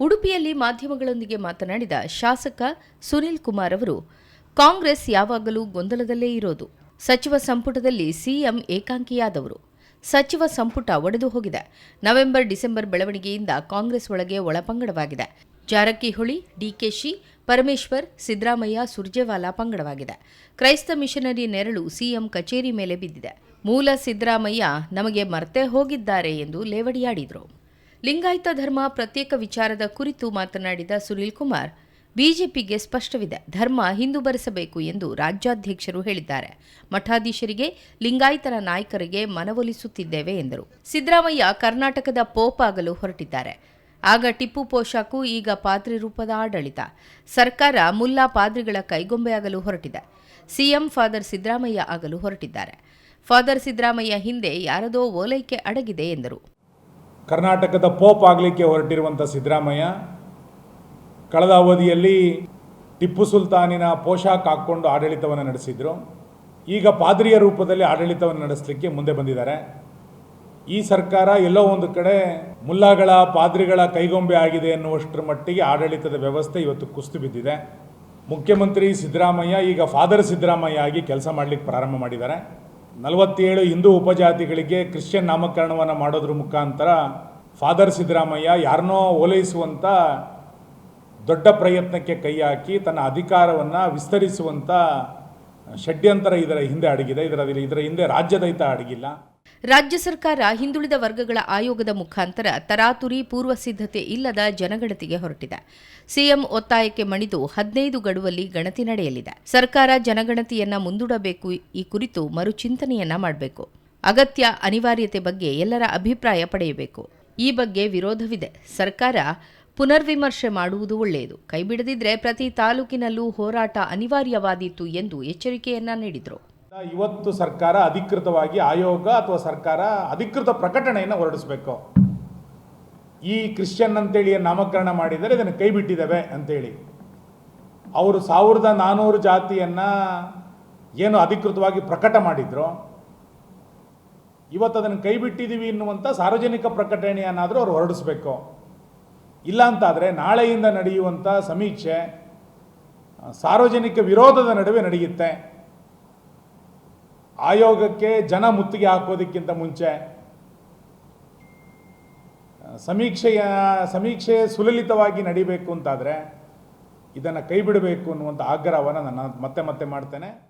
ಉಡುಪಿಯಲ್ಲಿ ಮಾಧ್ಯಮಗಳೊಂದಿಗೆ ಮಾತನಾಡಿದ ಶಾಸಕ ಸುನಿಲ್ ಕುಮಾರ್ ಅವರು, ಕಾಂಗ್ರೆಸ್ ಯಾವಾಗಲೂ ಗೊಂದಲದಲ್ಲೇ ಇರೋದು. ಸಚಿವ ಸಂಪುಟದಲ್ಲಿ ಸಿಎಂ ಏಕಾಂಕಿಯಾದವರು. ಸಚಿವ ಸಂಪುಟ ಒಡೆದು ಹೋಗಿದೆ. ನವೆಂಬರ್, ಡಿಸೆಂಬರ್ ಬೆಳವಣಿಗೆಯಿಂದ ಕಾಂಗ್ರೆಸ್ ಒಳಗೆ ಒಳಪಂಗಡವಾಗಿದೆ. ಜಾರಕಿಹೊಳಿ, ಡಿಕೆಶಿ ಪರಮೇಶ್ವರ್, ಸಿದ್ದರಾಮಯ್ಯ, ಸುರ್ಜೇವಾಲಾ ಪಂಗಡವಾಗಿದೆ. ಕ್ರೈಸ್ತ ಮಿಷನರಿ ನೆರಳು ಸಿಎಂ ಕಚೇರಿ ಮೇಲೆ ಬಿದ್ದಿದೆ. ಮೂಲ ಸಿದ್ದರಾಮಯ್ಯ, ನಮಗೆ ಮರ್ತೆ ಹೋಗಿದ್ದಾರೆ ಎಂದು ಲೇವಡಿಯಾಡಿದರು. ಲಿಂಗಾಯತ ಧರ್ಮ ಪ್ರತ್ಯೇಕ ವಿಚಾರದ ಕುರಿತು ಮಾತನಾಡಿದ ಸುನೀಲ್ ಕುಮಾರ್, ಬಿಜೆಪಿಗೆ ಸ್ಪಷ್ಟವಿದೆ, ಧರ್ಮ ಹಿಂದೂ ಬರೆಸಬೇಕು ಎಂದು ರಾಜ್ಯಾಧ್ಯಕ್ಷರು ಹೇಳಿದ್ದಾರೆ. ಮಠಾಧೀಶರಿಗೆ, ಲಿಂಗಾಯತರ ನಾಯಕರಿಗೆ ಮನವೊಲಿಸುತ್ತಿದ್ದೇವೆ ಎಂದರು. ಸಿದ್ದರಾಮಯ್ಯ ಕರ್ನಾಟಕದ ಪೋಪ್ ಆಗಲು ಹೊರಟಿದ್ದಾರೆ. ಆಗ ಟಿಪ್ಪು ಪೋಷಾಕು ಈಗ ಪಾದ್ರಿ ರೂಪದ ಆಡಳಿತ. ಸರ್ಕಾರ ಮುಲ್ಲಾ ಪಾದ್ರಿಗಳ ಕೈಗೊಂಬೆಯಾಗಲು ಹೊರಟಿದೆ. ಸಿಎಂ ಫಾದರ್ ಸಿದ್ದರಾಮಯ್ಯ ಆಗಲು ಹೊರಟಿದ್ದಾರೆ. ಫಾದರ್ ಸಿದ್ದರಾಮಯ್ಯ ಹಿಂದೆ ಯಾರದೋ ಓಲೈಕೆ ಅಡಗಿದೆ ಎಂದರು. ಕರ್ನಾಟಕದ ಪೋಪ್ ಆಗಲಿಕ್ಕೆ ಹೊರಟಿರುವಂಥ ಸಿದ್ದರಾಮಯ್ಯ, ಕಳೆದ ಅವಧಿಯಲ್ಲಿ ಟಿಪ್ಪು ಸುಲ್ತಾನಿನ ಪೋಷಾಕ್ ಹಾಕ್ಕೊಂಡು ಆಡಳಿತವನ್ನು ನಡೆಸಿದರು. ಈಗ ಪಾದ್ರಿಯ ರೂಪದಲ್ಲಿ ಆಡಳಿತವನ್ನು ನಡೆಸಲಿಕ್ಕೆ ಮುಂದೆ ಬಂದಿದ್ದಾರೆ. ಈ ಸರ್ಕಾರ ಎಲ್ಲೋ ಒಂದು ಕಡೆ ಮುಲ್ಲಾಗಳ, ಪಾದ್ರಿಗಳ ಕೈಗೊಂಬೆ ಆಗಿದೆ ಎನ್ನುವಷ್ಟರ ಮಟ್ಟಿಗೆ ಆಡಳಿತದ ವ್ಯವಸ್ಥೆ ಇವತ್ತು ಕುಸ್ತು ಬಿದ್ದಿದೆ. ಮುಖ್ಯಮಂತ್ರಿ ಸಿದ್ದರಾಮಯ್ಯ ಈಗ ಫಾದರ್ ಸಿದ್ದರಾಮಯ್ಯ ಆಗಿ ಕೆಲಸ ಮಾಡಲಿಕ್ಕೆ ಪ್ರಾರಂಭ ಮಾಡಿದ್ದಾರೆ. ನಲವತ್ತೇಳು ಹಿಂದೂ ಉಪಜಾತಿಗಳಿಗೆ ಕ್ರಿಶ್ಚಿಯನ್ ನಾಮಕರಣವನ್ನು ಮಾಡೋದ್ರ ಮುಖಾಂತರ ಫಾದರ್ ಸಿದ್ದರಾಮಯ್ಯ ಯಾರನ್ನೋ ಓಲೈಸುವಂಥ ದೊಡ್ಡ ಪ್ರಯತ್ನಕ್ಕೆ ಕೈ ಹಾಕಿ ತನ್ನ ಅಧಿಕಾರವನ್ನು ವಿಸ್ತರಿಸುವಂಥ ಷಡ್ಯಂತರ ಇದರ ಹಿಂದೆ ಅಡಗಿದೆ. ಇದರ ಇದರ ಹಿಂದೆ ರಾಜ್ಯದೈತ ಅಡಗಿಲ್ಲ. ರಾಜ್ಯ ಸರ್ಕಾರ ಹಿಂದುಳಿದ ವರ್ಗಗಳ ಆಯೋಗದ ಮುಖಾಂತರ ತರಾತುರಿ ಪೂರ್ವ ಸಿದ್ಧತೆ ಇಲ್ಲದ ಜನಗಣತಿಗೆ ಹೊರಟಿದೆ. ಸಿಎಂ ಒತ್ತಾಯಕ್ಕೆ ಮಣಿದು ಹದಿನೈದು ಗಡುವಲ್ಲಿ ಗಣತಿ ನಡೆಯಲಿದೆ. ಸರ್ಕಾರ ಜನಗಣತಿಯನ್ನ ಮುಂದೂಡಬೇಕು, ಈ ಕುರಿತು ಮರುಚಿಂತನೆಯನ್ನ ಮಾಡಬೇಕು. ಅಗತ್ಯ ಅನಿವಾರ್ಯತೆ ಬಗ್ಗೆ ಎಲ್ಲರ ಅಭಿಪ್ರಾಯ ಪಡೆಯಬೇಕು. ಈ ಬಗ್ಗೆ ವಿರೋಧವಿದೆ. ಸರ್ಕಾರ ಪುನರ್ವಿಮರ್ಶೆ ಮಾಡುವುದು ಒಳ್ಳೆಯದು. ಕೈಬಿಡದಿದ್ರೆ ಪ್ರತಿ ತಾಲೂಕಿನಲ್ಲೂ ಹೋರಾಟ ಅನಿವಾರ್ಯವಾದೀತು ಎಂದು ಎಚ್ಚರಿಕೆಯನ್ನ ನೀಡಿದರು. ಇವತ್ತು ಸರ್ಕಾರ ಅಧಿಕೃತವಾಗಿ ಆಯೋಗ ಅಥವಾ ಸರ್ಕಾರ ಅಧಿಕೃತ ಪ್ರಕಟಣೆಯನ್ನು ಹೊರಡಿಸಬೇಕು. ಈ ಕ್ರಿಶ್ಚಿಯನ್ ಅಂತೇಳಿ ನಾಮಕರಣ ಮಾಡಿದರೆ ಇದನ್ನು ಕೈ ಬಿಟ್ಟಿದ್ದೇವೆ ಅಂತೇಳಿ. ಅವರು ಸಾವಿರದ ನಾನ್ನೂರು ಜಾತಿಯನ್ನು ಏನು ಅಧಿಕೃತವಾಗಿ ಪ್ರಕಟ ಮಾಡಿದ್ರು. ಇವತ್ತು ಅದನ್ನು ಕೈ ಬಿಟ್ಟಿದ್ದೀವಿ ಎನ್ನುವಂಥ ಸಾರ್ವಜನಿಕ ಪ್ರಕಟಣೆಯನ್ನಾದರೂ ಅವರು ಹೊರಡಿಸ್ಬೇಕು. ಇಲ್ಲ ಅಂತಾದರೆ ನಾಳೆಯಿಂದ ನಡೆಯುವಂಥ ಸಮೀಕ್ಷೆ, ಸಾರ್ವಜನಿಕ ವಿರೋಧದ ನಡುವೆ ನಡೆಯುತ್ತೆ. ಆಯೋಗಕ್ಕೆ ಜನ ಮುತ್ತಿಗೆ ಹಾಕೋದಕ್ಕಿಂತ ಮುಂಚೆ ಸಮೀಕ್ಷೆಯ ಸಮೀಕ್ಷೆ ಸುಲಲಿತವಾಗಿ ನಡಿಬೇಕು ಅಂತಾದರೆ ಇದನ್ನು ಕೈ ಬಿಡಬೇಕು ಅನ್ನುವಂಥ ಆಗ್ರಹವನ್ನು ನಾನು ಮತ್ತೆ ಮತ್ತೆ ಮಾಡ್ತೇನೆ.